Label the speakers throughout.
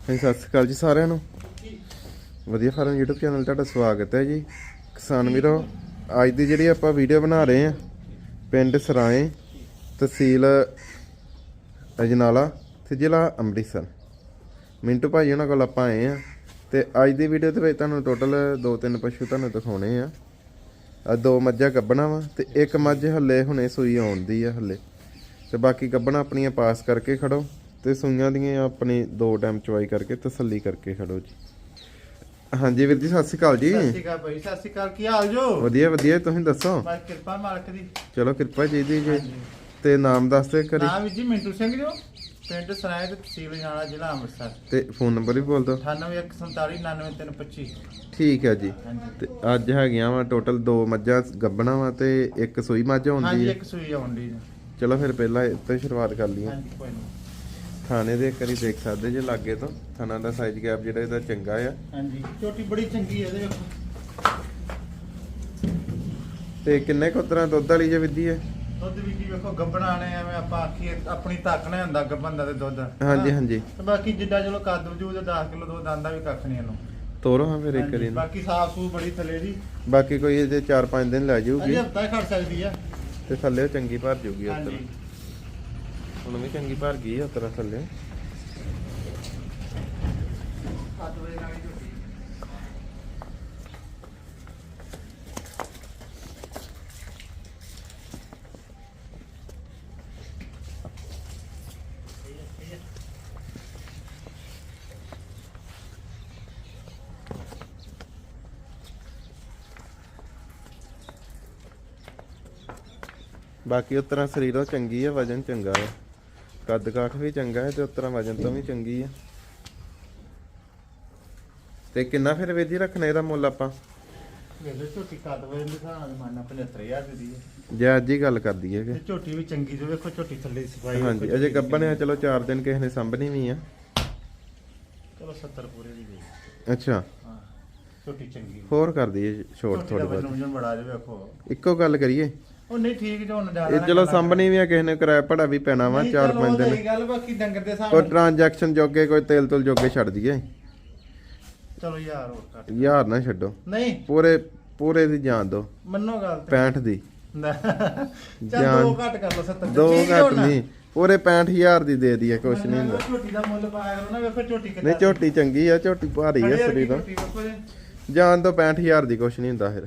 Speaker 1: ਹਾਂਜੀ, ਸਤਿ ਸ਼੍ਰੀ ਅਕਾਲ ਜੀ ਸਾਰਿਆਂ ਨੂੰ। ਵਧੀਆ ਫਾਰਮ YouTube ਚੈਨਲ ਤੁਹਾਡਾ ਸਵਾਗਤ ਹੈ ਜੀ। ਕਿਸਾਨ ਵੀਰੋ, ਅੱਜ ਦੀ ਜਿਹੜੀ ਆਪਾਂ ਵੀਡੀਓ ਬਣਾ ਰਹੇ ਹਾਂ, ਪਿੰਡ ਸਰਾਏ, ਤਹਿਸੀਲ ਅਜਨਾਲਾ ਤੇ ਜ਼ਿਲ੍ਹਾ ਅੰਮ੍ਰਿਤਸਰ। ਮਿੰਟੂ ਭਾਈ ਉਹਨਾਂ ਕੋਲ ਆਪਾਂ ਆਏ ਆ ਤੇ ਅੱਜ ਦੀ ਵੀਡੀਓ ਦੇ ਵਿੱਚ ਤੁਹਾਨੂੰ ਟੋਟਲ ਦੋ ਤਿੰਨ ਪਸ਼ੂ ਤੁਹਾਨੂੰ ਦਿਖਾਉਣੇ ਆ। ਆ ਦੋ ਮੱਝਾਂ ਕੱਬਣਾ ਵਾ ਤੇ ਇੱਕ ਮੱਝ ਹੱਲੇ ਹੁਣੇ ਸੂਈ ਆਉਂਦੀ ਆ ਹੱਲੇ। ਤੇ ਬਾਕੀ ਗੱਬਣਾ ਆਪਣੀਆਂ ਪਾਸ ਕਰਕੇ ਖੜੋ। ਤੇ ਸੂਈਆਂ ਦੀਆਂ ਆਪਣੀ ਦੋ ਟਾਈਮ ਚਵਾਈ ਕਰਕੇ ਤਸੱਲੀ ਕਰਕੇ ਖੜੋ ਜੀ। ਹਾਂਜੀ ਵੀਰ ਜੀ ਸਤਿ ਸ਼੍ਰੀ ਅਕਾਲ ਜੀ।
Speaker 2: ਸਤਿ ਸ਼੍ਰੀ ਅਕਾਲ ਭਾਈ ਸਤਿ ਸ਼੍ਰੀ ਅਕਾਲ ਕੀ ਹਾਲ ਜੋ?
Speaker 1: ਵਧੀਆ ਵਧੀਆ ਤੁਸੀਂ ਦੱਸੋ?
Speaker 2: ਬਸ ਕਿਰਪਾ ਮਾਲਕ ਦੀ।
Speaker 1: ਚਲੋ ਕਿਰਪਾ ਜੀ ਦੀ ਜੀ।
Speaker 2: ਹਾਂਜੀ।
Speaker 1: ਤੇ ਨਾਮ ਦੱਸ ਦੇ ਕਰੀ
Speaker 2: ਨਾਮ ਜੀ ਮਿੰਟੂ ਸਿੰਘ ਜੋ ਪਿੰਡ ਸਰਾਏ ਤੇ ਤਹਿਸੀਲ ਜਾਣਾ ਜ਼ਿਲ੍ਹਾ ਅੰਮ੍ਰਿਤਸਰ।
Speaker 1: ਤੇ ਫੋਨ ਨੰਬਰ ਵੀ ਬੋਲ ਦਿਓ।
Speaker 2: 9814499325
Speaker 1: ਠੀਕ ਹੈ ਜੀ।
Speaker 2: ਹਾਂਜੀ।
Speaker 1: ਤੇ ਅੱਜ ਹੈਗੀਆਂ ਵਾ ਟੋਟਲ ਦੋ ਮੱਝਾਂ ਗੱਬਣਾ ਵਾ ਤੇ ਇੱਕ ਸੂਈ ਮੱਝ
Speaker 2: ਹਾਂਜੀ
Speaker 1: ਹੁੰਦੀ ਹੈ।
Speaker 2: ਇੱਕ ਸੂਈ ਆਉਂਦੀ ਜੀ
Speaker 1: ਚਲੋ ਫਿਰ ਪਹਿਲਾਂ ਇੱਥੇ ਸ਼ੁਰੂਆਤ ਕਰ ਲਈਏ।
Speaker 2: ਹਾਂਜੀ ਕੋਈ ਨਹੀਂ।
Speaker 1: ਥਾਣੇ ਦੇ ਕਰੀ ਦੇਖ ਸਕਦੇ ਜੇ ਲਾਗੇ ਤੋਂ। ਥਾਣਾ ਦਾ ਸਾਈਜ਼ ਗੈਪ ਜਿਹੜਾ ਇਹਦਾ ਚੰਗਾ ਆ।
Speaker 2: ਹਾਂਜੀ ਛੋਟੀ ਬੜੀ ਚੰਗੀ ਹੈ ਇਹਦੇ
Speaker 1: ਤੇ ਕਿੰਨੇ ਕੁ ਤਰ੍ਹਾਂ ਦੁੱਧ ਵਾਲੀ ਜੇ ਵਿਧੀ ਹੈ
Speaker 2: ਦੁੱਧ ਵੀ ਕੀ ਵੇਖੋ ਗੱਬਣਾ ਨੇ ਐਵੇਂ ਆਪਾਂ ਆਖੀਏ ਆਪਣੀ ਤੱਕ ਨਾ ਹੁੰਦਾ ਗੱਬਨ ਦਾ ਤੇ ਦੁੱਧ।
Speaker 1: ਹਾਂਜੀ। ਹਾਂਜੀ।
Speaker 2: ਤੇ ਬਾਕੀ ਜਿੱਦਾਂ ਚਲੋ ਕੱਦ ਵਜੂਦ 10 ਕਿਲੋ ਦੁੱਧ ਆਂਦਾ ਵੀ ਕੱਖ ਨਹੀਂ ਇਹਨੂੰ।
Speaker 1: ਤੋਰੋ ਹਾਂ ਫਿਰ ਇੱਕ ਇਹਨੂੰ।
Speaker 2: ਬਾਕੀ ਸਾਫ਼ ਸੂ ਬੜੀ ਥੱਲੇ ਦੀ।
Speaker 1: ਬਾਕੀ ਕੋਈ ਇਹਦੇ 4-5 ਦਿਨ ਲੈ ਜਾਊਗੀ।
Speaker 2: ਅਜੇ ਹਫਤਾ ਖੜ ਸਕਦੀ ਆ।
Speaker 1: ਤੇ ਥੱਲੇ ਚੰਗੀ ਭਰ ਜਾਊਗੀ ਤਰ੍ਹਾਂ। ਹੁਣ ਵੀ ਚੰਗੀ ਭਰ ਗਈ ਆ ਉਸ ਥੱਲੇ। ਬਾਕੀ ਉਸ ਤਰ੍ਹਾਂ ਸਰੀਰੋਂ ਚੰਗੀ ਆ, ਵਜਨ ਚੰਗਾ ਆ। ਕੱਦ ਕਾਠ ਵੀ ਚੰਗਾ ਹੈ ਤੇ ਉਸ ਤਰ੍ਹਾਂ ਵਜਨ ਤੋਂ ਵੀ ਚੰਗੀ ਆ ਤੇ ਕਿੰਨਾ ਫਿਰ ਵੇਦੀ ਰੱਖਣਾ ਇਹਦਾ ਮੁੱਲ ਆਪਾਂ?
Speaker 2: ਵੇਲੇ ਝੋਟੀ ਕੱਦ ਵਜੇ ਦੇ ਹਿਸਾਬ ਨਾਲ ਮੰਨ 75000 ਦੀ ਦੀ ਹੈ।
Speaker 1: ਜੇ ਅੱਜ ਹੀ ਗੱਲ ਕਰ ਦਈਏ ਕਿ।
Speaker 2: ਤੇ ਝੋਟੀ ਵੀ ਚੰਗੀ ਜੋ ਵੇਖੋ ਝੋਟੀ ਥੱਲੇ ਸਫ਼ਾਈ
Speaker 1: ਹਾਂਜੀ ਅਜੇ ਗੱਬਣ ਆ ਚਲੋ 4 ਦਿਨ ਕਿਸੇ ਨੇ ਸੰਭਣੀ ਵੀ ਆ।
Speaker 2: ਚਲੋ 70 ਪੂਰੇ ਦੀ ਗਈ
Speaker 1: ਅੱਛਾ।
Speaker 2: ਹਾਂ ਝੋਟੀ ਚੰਗੀ
Speaker 1: ਹੋਰ ਕਰ ਦਈਏ ਛੋਟ ਥੋੜੀ ਬਹੁਤ।
Speaker 2: ਬੜਾ ਜੋ ਵੇਖੋ।
Speaker 1: ਇੱਕੋ ਗੱਲ ਕਰੀਏ।
Speaker 2: ਉਹ ਨਹੀਂ ਠੀਕ ਜੋ ਹੁਣ ਜ਼ਿਆਦਾ
Speaker 1: ਇਹ ਚਲੋ ਸੰਭਣੀ ਵੀ ਆ ਕਿਸੇ ਨੇ ਕਿਰਾਇਆ ਭੜਾ ਵੀ ਪੈਣਾ ਵਾ 4-5 ਦਿਨ।
Speaker 2: ਦਿਨ ਗੱਲ ਬਾਕੀ ਡੰਗਰ ਦੇ ਹਿਸਾਬ
Speaker 1: ਕੋਈ ਟ੍ਰਾਂਜੈਕਸ਼ਨ ਜੋਗੇ ਕੋਈ ਤੇਲ ਤੁਲ ਜੋਗੇ ਛੱਡ ਦਈਏ।
Speaker 2: ਚਲੋ ਯਾਰ ਹੋਰ ਕੱਟ
Speaker 1: ਯਾਰ ਨਾ ਛੱਡੋ।
Speaker 2: ਨਹੀਂ।
Speaker 1: ਪੂਰੇ ਪੂਰੇ ਦੀ ਜਾਨ ਦੋ
Speaker 2: ਮੰਨੋ ਗੱਲ ਤੇ।
Speaker 1: 65 ਦੀ।
Speaker 2: ਨਾ। ਚੱਲ
Speaker 1: ਜਾਨ-
Speaker 2: ਦੋ ਘੱਟ ਕਰ ਲਓ 70
Speaker 1: ਦੋ। ਘੱਟ। ਨਹੀਂ। ਪੂਰੇ 65000 ਦੀ ਦੇ ਦਈਏ ਕੁਛ ਨਹੀਂ ਹੁੰਦਾ
Speaker 2: ਝੋਟੀ ਦਾ ਮੁੱਲ ਪਾਇਆ ਕਰੋ ਨਾ ਵੇਖੋ ਝੋਟੀ
Speaker 1: ਨਹੀਂ ਝੋਟੀ ਚੰਗੀ ਆ ਝੋਟੀ ਭਾਰੀ ਆ ਸਰੀਰੋਂ
Speaker 2: ਜੀ।
Speaker 1: ਜਾਨ ਤੋਂ 65000 ਦੀ ਕੁਛ ਨਹੀਂ ਹੁੰਦਾ ਫਿਰ।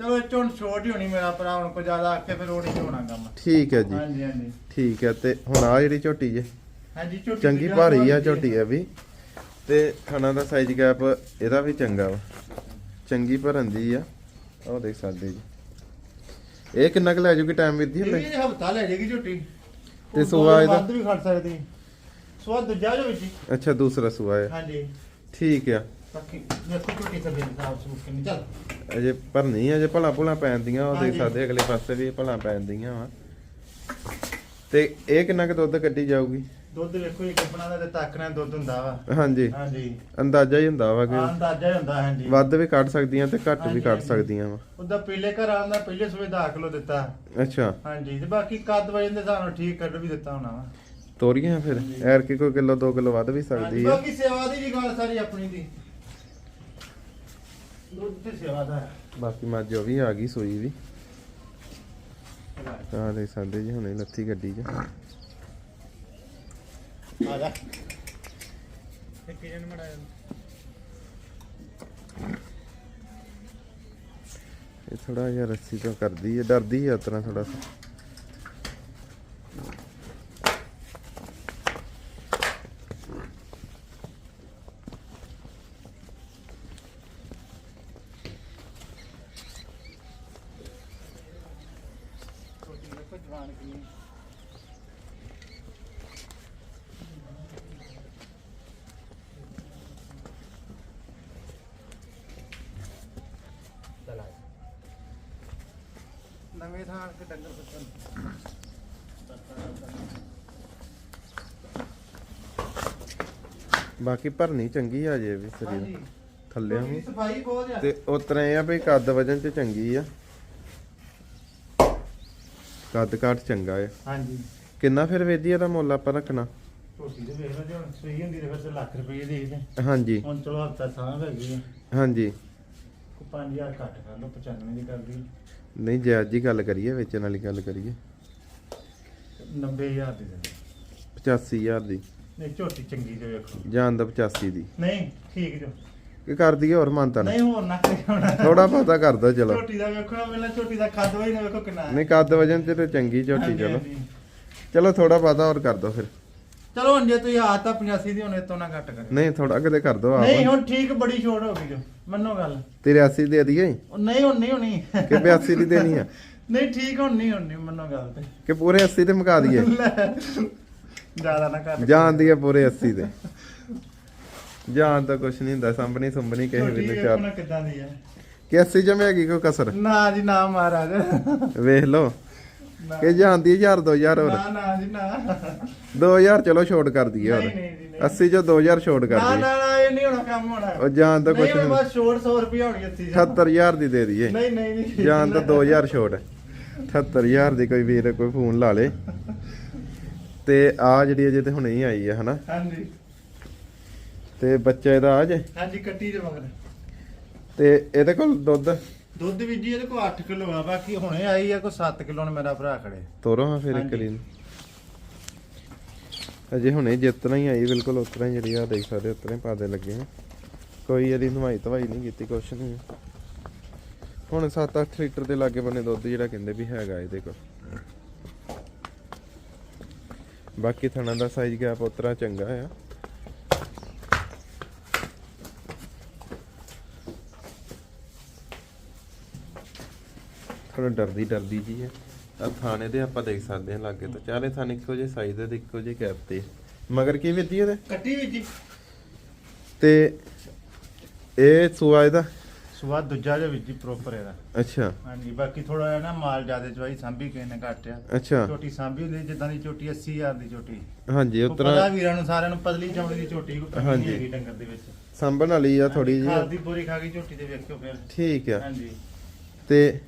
Speaker 2: ਚਲੋ ਇਹ ਚੋਂ ਛੋਟ ਹੀ ਹੋਣੀ ਮੇਰਾ ਭਰਾ ਹੁਣ ਕੋ ਜ਼ਿਆਦਾ ਆਖੇ ਫਿਰ ਉਹ ਨਹੀਂ ਹੋਣਾ ਕੰਮ।
Speaker 1: ਠੀਕ ਹੈ ਜੀ।
Speaker 2: ਹਾਂਜੀ ਹਾਂਜੀ।
Speaker 1: ਠੀਕ ਹੈ ਤੇ ਹੁਣ ਆ ਜਿਹੜੀ ਝੋਟੀ ਜੇ।
Speaker 2: ਹਾਂਜੀ ਝੋਟੀ
Speaker 1: ਚੰਗੀ ਭਾਰੀ ਆ ਝੋਟੀ ਆ ਵੀ। ਤੇ ਖਾਣਾ ਦਾ ਸਾਈਜ਼ ਗੈਪ ਇਹਦਾ ਵੀ ਚੰਗਾ ਵਾ। ਚੰਗੀ ਭਰਨ ਦੀ ਆ। ਉਹ ਦੇਖ ਸਕਦੇ ਜੀ। ਇਹ ਕਿੰਨਾ ਕੁ ਲੈ ਜੂਗੀ ਟਾਈਮ ਵਿੱਧੀ ਹਲੇ?
Speaker 2: ਇਹ ਹਫਤਾ ਲੈ ਜਾਏਗੀ ਝੋਟੀ।
Speaker 1: ਤੇ
Speaker 2: ਉਹ
Speaker 1: ਸੂਆ
Speaker 2: ਦੋ
Speaker 1: ਇਹਦਾ?
Speaker 2: ਵੱਧ ਵੀ ਖੜ ਸਕਦੀ। ਸਵਾ ਦੂਜਾ ਜੋ ਜੀ
Speaker 1: ਅੱਛਾ ਦੂਸਰਾ ਸੂਆ ਹੈ
Speaker 2: ਹਾਂਜੀ।
Speaker 1: ਠੀਕ ਆ।
Speaker 2: ਬਾਕੀ ਕਿੰਨੀ ਚੱਲ
Speaker 1: ਅਜੇ ਭਰਨੀ ਅਜੇ ਭਲਾ ਭੁਲਾ ਪੈਂਦੀਆਂ ਉਹ ਦੇਖ
Speaker 2: ਹਾਂਜੀ।
Speaker 1: ਸਕਦੇ ਅਗਲੇ ਪਾਸੇ ਵੀ ਭਲਾ ਪੈਂਦੀਆਂ ਵਾ। ਤੇ ਇਹ ਕਿੰਨਾ ਕੁ ਦੁੱਧ ਕੱਢੀ ਜਾਊਗੀ?
Speaker 2: ਦੁੱਧ ਵੇਖੋ ਇਹ ਕੰਪਨਾ ਦਾ ਤੇ ਤਾਕਣਾ ਦੁੱਧ ਹੁੰਦਾ ਵਾ।
Speaker 1: ਹਾਂਜੀ।
Speaker 2: ਹਾਂਜੀ।
Speaker 1: ਅੰਦਾਜ਼ਾ ਹੀ ਹੁੰਦਾ ਵਾ ਕਿ
Speaker 2: ਅੰਦਾਜ਼ਾ ਹੀ ਹੁੰਦਾ ਹਾਂਜੀ।
Speaker 1: ਵੱਧ ਵੀ ਕੱਢ ਸਕਦੀਆਂ ਤੇ ਘੱਟ ਵੀ
Speaker 2: ਹਾਂਜੀ,
Speaker 1: ਕੱਢ
Speaker 2: ਹਾਂਜੀ।
Speaker 1: ਸਕਦੀਆਂ ਵਾ।
Speaker 2: ਉਹਦਾ ਪਹਿਲੇ ਘਰ ਆਉਂਦਾ ਪਹਿਲੇ ਸਵੇ 10 ਕਿਲੋ ਦਿੱਤਾ।
Speaker 1: ਅੱਛਾ।
Speaker 2: ਹਾਂਜੀ ਤੇ ਬਾਕੀ ਕੱਦ ਵਜਨ ਦੇ ਨਾਲ ਠੀਕ ਕੱਢ ਵੀ ਦਿੱਤਾ ਹੋਣਾ ਵਾ।
Speaker 1: ਤੋਰੀਆਂ ਫਿਰ? ਐਰ ਕੀ ਕੋਈ ਕਿਲੋ 2 ਕਿਲੋ ਵੱਧ ਵੀ
Speaker 2: ਹਾਂਜੀ,
Speaker 1: ਸਕਦੀ ਆ।
Speaker 2: ਬਾਕੀ ਸੇਵਾ ਦੀ ਵੀ ਗੱਲ ਸਾਰੀ ਆਪਣੀ ਦੀ। ਦੁੱਧ ਤੇ ਸੇਵਾ ਦਾ ਹੈ।
Speaker 1: ਬਾਕੀ ਮੱਝ ਉਹ ਵੀ ਆ ਗਈ ਸੂਈ ਵੀ। ਆ ਦੇਖ ਸਕਦੇ ਜੀ ਹੁਣੇ ਲੱਥੀ ਗੱਡੀ 'ਚ।
Speaker 2: ਆ ਜਾ। ਇੱਕ ਜਣ ਮੜਾਇਆ
Speaker 1: ਇਹ ਥੋੜਾ ਜਿਹਾ ਰੱਸੀ ਤੋਂ ਕਰਦੀ ਹੈ ਡਰਦੀ ਹੈ ਉਤਰਾ ਥੋੜਾ ਸਾ
Speaker 2: ਛੋਟੀ ਵੇਖੋ ਜਵਾਨ ਕਿੰਨੀ ਚਲਾ ਨਵੇਂ ਥਾਂ ਕੇ ਡੰਗਰ
Speaker 1: ਬਾਕੀ ਭਰਨੀ ਚੰਗੀ ਆ ਜੇ ਵੀ ਸਰੀਰ। ਥੱਲੇ ਵੀ
Speaker 2: ਸਫ਼ਾਈ ਬਹੁਤ ਆ।
Speaker 1: ਤੇ ਉਤਰਾ ਆ ਵੀ ਕੱਦ ਵਜਨ 'ਚ ਚੰਗੀ ਆ। ਕੱਦ ਕਾਠ ਚੰਗਾ ਆ
Speaker 2: ਹਾਂਜੀ।
Speaker 1: ਕਿੰਨਾ ਫਿਰ ਵੇਦੀ ਇਹਦਾ ਮੁੱਲ ਆਪਾਂ ਰੱਖਣਾ?
Speaker 2: ਝੋਟੀ ਦੇ ਵੇਖ ਲਓ ਜੇ ਹੁਣ ਸਹੀ ਹੁੰਦੀ ਤੇ ਫਿਰ ਤੇ ਲੱਖ ਰੁਪਏ ਦੇਖਦੇ
Speaker 1: ਹਾਂਜੀ।
Speaker 2: ਹੁਣ ਚਲੋ ਹਫਤਾ ਸਾਹ ਹੈਗੀ ਆ
Speaker 1: ਹਾਂਜੀ।
Speaker 2: ਕੋ 5000 ਘੱਟ ਕਰ ਲਓ 95 ਦੀ ਕਰ ਦੀ
Speaker 1: ਨਹੀਂ ਜਾਇਜ਼ ਜੀ ਗੱਲ ਕਰੀਏ ਵੇਚਣ ਵਾਲੀ ਗੱਲ ਕਰੀਏ।
Speaker 2: 90000 ਦੀ ਦੇ ਦਿਓ।
Speaker 1: 85000 ਦੀ।
Speaker 2: ਨਹੀਂ ਝੋਟੀ ਚੰਗੀ ਜੋ ਵੇਖੋ।
Speaker 1: ਜਾਨ ਦਾ 85 ਦੀ।
Speaker 2: ਨਹੀਂ ਠੀਕ ਜੋ।
Speaker 1: ਕੀ ਕਰ ਦਈਏ ਹੋਰ ਮੰਨਤਾ
Speaker 2: ਨਹੀਂ ਹੋਰ ਨਾ ਕਰੀ ਹੋਣਾ।
Speaker 1: ਥੋੜਾ ਬਹੁਤਾ ਕਰ ਦੋ ਚਲੋ।
Speaker 2: ਝੋਟੀ ਦਾ ਵੇਖੋ ਪਹਿਲਾਂ ਝੋਟੀ ਦਾ ਕੱਦ ਹੋਈ ਨਾ ਵੇਖੋ ਕਿੰਨਾ ਹੈ।
Speaker 1: ਨਹੀਂ ਕੱਦ ਵਜਨ ਤੇ ਤੇ ਚੰਗੀ ਝੋਟੀ
Speaker 2: ਹਾਂਜੀ,
Speaker 1: ਚਲੋ।
Speaker 2: ਹਾਂਜੀ।
Speaker 1: ਚਲੋ ਥੋੜਾ ਬਹੁਤਾ ਹੋਰ ਕਰ ਦੋ ਫਿਰ।
Speaker 2: ਚਲੋ ਹੁਣ ਜੇ ਤੁਸੀਂ ਆਤ ਤਾਂ 85 ਦੀ ਹੁਣ ਇਹ ਤੋਂ ਨਾ ਘੱਟ ਕਰਿਓ।
Speaker 1: ਨਹੀਂ ਥੋੜਾ ਕਿਤੇ ਕਰ ਦੋ
Speaker 2: ਨਹੀਂ
Speaker 1: ਆਪ
Speaker 2: ਹੁਣ ਠੀਕ ਬੜੀ ਛੋਟ ਹੋ ਗਈ ਜੋ ਮੰਨੋ ਗੱਲ।
Speaker 1: 83 ਦੇ ਦਈਏ?
Speaker 2: ਉਹ ਨਹੀਂ ਹੁਣ ਨਹੀਂ ਹੋਣੀ।
Speaker 1: ਕਿ 82 ਦੀ ਦੇਣੀ ਆ?
Speaker 2: ਨਹੀਂ ਠੀਕ ਹੁਣ ਨਹੀਂ ਹੋਣੀ ਮੰਨੋ ਗੱਲ ਤੇ।
Speaker 1: ਕਿ ਪੂਰੇ 80 ਤੇ ਮੁਕਾ ਦਈਏ?
Speaker 2: ਜ਼ਿਆਦਾ ਨਾ ਕਰ।
Speaker 1: ਜਾਨ ਦੀ ਆ ਪੂਰੇ 80 ਦੇ ਜਾਨ ਤਾਂ ਕੁਛ ਨਹੀਂ ਹੁੰਦਾ ਸੰਭਣੀ ਸੰਭਣੀ ਕਿਸੇ
Speaker 2: ਝੋਟੀ
Speaker 1: ਵੇਲੇ ਚਾਰ
Speaker 2: ਕਿੱਦਾਂ ਦੀ ਹੈ?
Speaker 1: ਕਿ 80 ਚ ਹੈਗੀ ਕੋਈ ਕਸਰ?
Speaker 2: ਨਾ ਜੀ ਨਾ ਮਹਾਰਾਜ।
Speaker 1: ਵੇਖ ਲਓ। ਕਿ ਜਾਂਦੀ 1000 2000 ਹੋਰ।
Speaker 2: ਨਾ ਨਾ ਜੀ ਨਾ।
Speaker 1: 2000 ਚਲੋ ਛੋਟ ਕਰ ਦਈਏ ਹੋਰ।
Speaker 2: ਨਹੀਂ, ਨਹੀਂ ਜੀ, ਨਹੀਂ।
Speaker 1: 80 ਚੋਂ 2000 ਛੋਟ ਕਰ
Speaker 2: ਨਾ
Speaker 1: ਦਈਏ
Speaker 2: ਨਾ ਨਾ ਇਹ ਨਹੀਂ ਹੋਣਾ ਕੰਮ ਹੋਣਾ।
Speaker 1: ਉਹ ਜਾਨ ਤਾਂ
Speaker 2: ਹੁਣ
Speaker 1: ਨਹੀਂ
Speaker 2: ਬਸ ਛੋੜ 100 ਰੁਪਏ ਹੋਣੀ ਇੱਥੇ
Speaker 1: 78000 ਦੀ ਦੇ ਦਈਏ।
Speaker 2: ਨਹੀਂ ਨਹੀਂ ਨਹੀਂ।
Speaker 1: ਜਾਨ ਤਾਂ 2000 ਛੋਟ। 78000 ਦੀ ਕੋਈ ਵੀਰ ਕੋਈ ਫੋਨ ਲਾ ਲੇ। ਤੇ ਆ ਜਿਹੜੀ ਅਜੇ ਤੇ ਹੁਣੇ ਹੀ ਆਈ ਆ ਹਨਾ?
Speaker 2: ਹਾਂਜੀ।
Speaker 1: ਤੇ ਬੱਚਾ ਇਹਦਾ ਆ ਜੇ?
Speaker 2: ਹਾਂਜੀ ਕੱਟੀ ਦੇ ਮਗਰ।
Speaker 1: ਤੇ ਇਹਦੇ ਕੋਲ ਦੁੱਧ?
Speaker 2: ਦੁੱਧ ਵੀ ਜੀ ਇਹਦੇ ਕੋਲ 8 ਕਿਲੋ ਆ ਬਾਕੀ ਹੁਣੇ ਆਈ ਆ ਕੋਈ 7 ਕਿਲੋ ਨੇ ਮੇਰਾ ਭਰਾ ਖੜੇ।
Speaker 1: ਤੋਰੋ ਹਾਂ ਫਿਰ ਇੱਕ
Speaker 2: ਹਾਂਜੀ।
Speaker 1: ਰੀਨ ਅਜੇ ਹੁਣੇ ਜਿੱਤਣਾ ਹੀ ਆਈ ਬਿਲਕੁਲ ਉਤਰਾ ਹੀ ਜਿਹੜੀ ਆ ਦੇਖ ਸਕਦੇ ਉਤਰਾ ਹੀ ਪਾਦੇ ਲੱਗੇ ਆ। ਕੋਈ ਇਹਦੀ ਨਵਾਈ ਧਵਾਈ ਨਹੀਂ ਕੀਤੀ ਕੁਛ ਨਹੀਂ। ਹੁਣ 7-8 ਲੀਟਰ ਦੇ ਲਾਗੇ ਬੰਨੇ ਦੁੱਧ ਜਿਹੜਾ ਕਹਿੰਦੇ ਵੀ ਹੈਗਾ ਇਹਦੇ ਕੋਲ। ਬਾਕੀ ਥਣਾ ਦਾ ਸਾਈਜ਼ ਗੈਪ ਉਤਰਾ ਚੰਗਾ ਆ। ਥੋੜਾ ਡਰਦੀ ਡਰਦੀ ਜੀ ਹੈ। ਆ ਥਾਣੇ ਦੇ ਆਪਾਂ ਦੇਖ ਸਕਦੇ ਹਾਂ ਲਾਗੇ ਤੋਂ। ਚਾਰੇ ਥਾਣੇ ਇੱਕੋ ਜਿਹੇ ਸਾਈਜ਼ ਦੇ ਤੇ ਇੱਕੋ ਜਿਹੇ ਕੈਪ ਤੇ। ਮਗਰ ਕੀ ਵਿੱਧੀ ਇਹਦੇ?
Speaker 2: ਕੱਟੀ ਵੀ ਜੀ
Speaker 1: ਤੇ ਇਹ ਸੂਆ ਇਹਦਾ?
Speaker 2: ਸਵਾਦ ਦੂਜਾ ਜਿਹਾ ਵਿੱਚ ਜੀ ਪ੍ਰੋਪਰ ਇਹਦਾ।
Speaker 1: ਅੱਛਾ।
Speaker 2: ਹਾਂਜੀ ਬਾਕੀ ਥੋੜਾ ਜਿਹਾ ਨਾ ਮਾਲ ਜ਼ਿਆਦਾ ਚਵਾਈ ਸਾਂਭੀ ਕਿਸੇ ਨੇ ਘਟਿਆ
Speaker 1: ਅੱਛਾ।
Speaker 2: ਛੋਟੀ ਸਾਂਭੀ ਹੁੰਦੀ ਜਿੱਦਾਂ ਦੀ ਝੋਟੀ 80000 ਦੀ ਝੋਟੀ
Speaker 1: ਹਾਂਜੀ
Speaker 2: ਉਹ ਪਤਾ
Speaker 1: ਉਤਰਾ
Speaker 2: ਵੀਰਾਂ ਨੂੰ ਸਾਰਿਆਂ ਨੂੰ ਪਤਲੀ ਚਮੜੀ ਦੀ ਝੋਟੀ ਕੋਈ ਕਮੀ
Speaker 1: ਹਾਂਜੀ।
Speaker 2: ਨਹੀਂ ਹੈਗੀ ਡੰਗਰ ਦੇ ਵਿੱਚ।
Speaker 1: ਸੰਭਣ ਵਾਲੀ ਆ ਥੋੜੀ
Speaker 2: ਖਾਦ
Speaker 1: ਜੀ
Speaker 2: ਦੀ ਬੋਰੀ ਖਾ ਕੇ ਝੋਟੀ ਦੇ ਵੇਖਿਓ ਫਿਰ।
Speaker 1: ਠੀਕ ਆ।
Speaker 2: ਹਾਂਜੀ।
Speaker 1: ਤੇ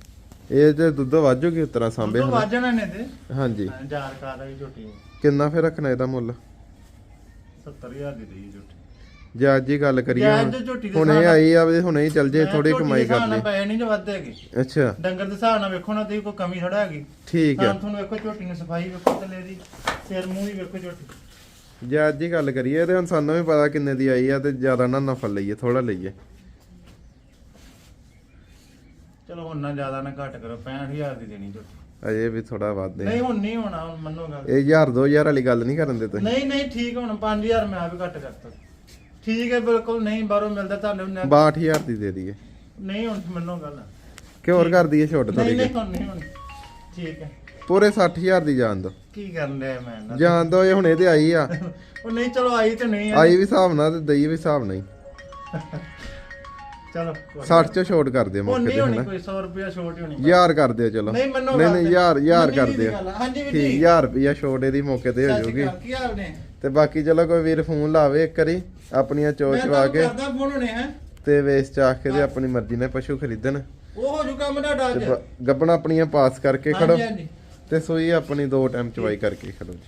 Speaker 1: ਇਹ ਤੇ ਦੁੱਧ ਵਾਜੂਗੀ ਉਤਰਾ ਸਾਂਭੇ
Speaker 2: ਤੋਂ
Speaker 1: ਹਨਾ
Speaker 2: ਵਾਜਣਾ ਨੇ ਤੇ।
Speaker 1: ਹਾਂਜੀ।
Speaker 2: ਜਾਰ ਕਾਰ ਵਾਲੀ ਝੋਟੀ।
Speaker 1: ਕਿੰਨਾ ਫਿਰ ਰੱਖਣਾ ਇਹਦਾ ਮੁੱਲ?
Speaker 2: 70000 ਦੀ ਦੇਈ ਝੋਟੀ।
Speaker 1: ਜੇ ਅੱਜ ਹੀ ਗੱਲ ਕਰੀਏ ਹੁਣ
Speaker 2: ਜੇ ਝੋਟੀ ਦੇ
Speaker 1: ਹੁਣੇ
Speaker 2: ਹਿਸਾਬ ਨਾਲ-
Speaker 1: ਆਈ ਆ ਵੀ ਹੁਣੇ ਹੀ ਚੱਲ ਜੇ ਥੋੜੀ ਕਮਾਈ ਕਰ ਲਈ।
Speaker 2: ਪੈਸੇ ਨਹੀਂ ਜੇ ਵੱਧ ਹੈਗੇ।
Speaker 1: ਅੱਛਾ।
Speaker 2: ਡੰਗਰ ਦੇ ਹਿਸਾਬ ਨਾਲ ਵੇਖੋ ਨਾ ਤੁਸੀਂ ਕੋਈ ਕਮੀ ਥੋੜਾ ਹੈਗੀ।
Speaker 1: ਠੀਕ ਆ
Speaker 2: ਤਾਂ ਤੁਹਾਨੂੰ ਵੇਖੋ ਝੋਟੀ ਨੂੰ ਸਫ਼ਾਈ ਵੇਖੋ ਥੱਲੇ ਦੀ ਸਿਰ ਮੂੰਹ ਦੀ ਵੇਖੋ ਝੋਟੀ।
Speaker 1: ਜੇ ਅੱਜ ਹੀ ਗੱਲ ਕਰੀਏ ਤੇ ਹੁਣ ਸਾਨੂੰ ਵੀ ਪਤਾ ਕਿੰਨੇ ਦੀ ਆਈ ਆ ਤੇ ਜ਼ਿਆਦਾ ਨਾ ਨਫਾ ਲਈਏ ਥੋੜਾ ਲਈਏ।
Speaker 2: ਚਲੋ ਹੁਣ ਨਾ ਜ਼ਿਆਦਾ ਨਾ ਘੱਟ ਕਰੋ 65000 ਦੀ ਦੇਣੀ ਝੋਟੀ।
Speaker 1: ਅਜੇ ਵੀ ਥੋੜਾ ਵੱਧਦੇ
Speaker 2: ਨਹੀਂ ਹੁਣ ਨਹੀਂ ਹੋਣਾ ਹੁਣ ਮੰਨੋ ਗੱਲ।
Speaker 1: ਇਹ 1000 2000 ਵਾਲੀ ਗੱਲ ਨਹੀਂ ਕਰਨ ਦੇ ਤੁਸੀਂ
Speaker 2: ਨਹੀਂ ਨਹੀਂ ਠੀਕ ਹੁਣ 5000 ਮੈਂ ਆ ਵੀ ਘੱਟ ਕਰਤਾ। ਠੀਕ ਹੈ ਬਿਲਕੁਲ ਨਹੀਂ ਬਾਹਰੋਂ ਮਿਲਦਾ ਤੁਹਾਨੂੰ ਨਾ-
Speaker 1: 62000 ਦੀ ਦੇ ਦਈਏ।
Speaker 2: ਨਹੀਂ ਹੁਣ ਮੰਨੋ ਗੱਲ।
Speaker 1: ਕਿ ਹੋਰ ਕਰ ਦਈਏ ਛੋਟ
Speaker 2: ਨਹੀਂ
Speaker 1: ਥੋੜੀ
Speaker 2: ਨਹੀਂ ਹੁਣ ਨਹੀਂ ਹੁਣ ਠੀਕ ਹੈ।
Speaker 1: ਪੂਰੇ 60000 ਦੀ ਜਾਣ ਦੋ।
Speaker 2: ਕੀ ਕਰਨ ਲਿਆ ਮੈਂ ਦਾ?
Speaker 1: ਜਾਣ ਦੋ ਇਹ ਹੁਣੇ ਤੇ ਆਈ ਆ।
Speaker 2: ਉਹ ਨਹੀਂ ਚਲੋ ਆਈ ਤੇ ਨਹੀਂ
Speaker 1: ਆਈ ਵੀ ਹਿਸਾਬ ਨਾਲ ਤੇ ਦਈ ਵੀ ਹਿਸਾਬ ਨਾਲ ਹੀ।
Speaker 2: ਚਲੋ
Speaker 1: 60 ਚ ਛੋਟ ਕਰ ਦਿਓ
Speaker 2: ਉਹ
Speaker 1: ਮੌਕੇ
Speaker 2: ਨਹੀਂ
Speaker 1: ਤੇ
Speaker 2: ਹੋਣੀ
Speaker 1: ਹਨਾ?
Speaker 2: ਕੋਈ 100 ਰੁਪਿਆ ਛੋਟ ਹੀ ਹੋਣੀ।
Speaker 1: ਯਾਰ ਕਰ ਦਿਓ ਚਲੋ।
Speaker 2: ਨਹੀਂ ਮੰਨੋ
Speaker 1: ਨਹੀਂ
Speaker 2: ਗੱਲ
Speaker 1: ਨਹੀਂ।
Speaker 2: ਤੇ।
Speaker 1: ਯਾਰ ਯਾਰ
Speaker 2: ਮੰਨੀ
Speaker 1: ਕਰ
Speaker 2: ਦੀ
Speaker 1: ਦਿਓ।
Speaker 2: ਗੱਲ ਆ। ਹਾਂਜੀ ਵੀਰ
Speaker 1: ਠੀਕ
Speaker 2: ਜੀ
Speaker 1: 1000 ਰੁਪਿਆ ਛੋਟ ਇਹਦੀ ਮੌਕੇ ਤੇ ਹੋ
Speaker 2: ਸਤਿ ਸ਼੍ਰੀ
Speaker 1: ਜਾਊਗੀ
Speaker 2: ਅਕਾਲ, ਕੀ ਹਾਲ ਨੇ?
Speaker 1: ਤੇ ਬਾਕੀ ਚਲੋ ਕੋਈ ਵੀਰ ਫੋਨ ਲਾਵੇ ਇੱਕ ਵਾਰੀ ਆਪਣੀਆਂ ਚੋਚ ਚਵਾ
Speaker 2: ਤੁਹਾਨੂੰ
Speaker 1: ਕੇ।
Speaker 2: ਕਰਦਾ ਫੋਨ ਹੁਣੇ ਹੈ?
Speaker 1: ਤੇ ਵੇਚ ਚਾਖ ਕੇ ਤੇ ਆਪਣੀ ਮਰਜ਼ੀ ਨਾਲ ਪਸ਼ੂ ਖਰੀਦਣ।
Speaker 2: ਉਹ ਹੋ ਜੂ ਕੰਮ ਤੁਹਾਡਾ
Speaker 1: ਤੇ
Speaker 2: ਅੱਜ।
Speaker 1: ਬ- ਗੱਬਣਾ ਆਪਣੀਆਂ ਪਾਸ ਕਰਕੇ ਖੜੋ।
Speaker 2: ਹਾਂਜੀ। ਹਾਂਜੀ
Speaker 1: ਤੇ ਸੋਈ ਆਪਣੀ ਦੋ ਟਾਈਮ ਚਵਾਈ ਕਰਕੇ ਖੜੋ ਜੀ।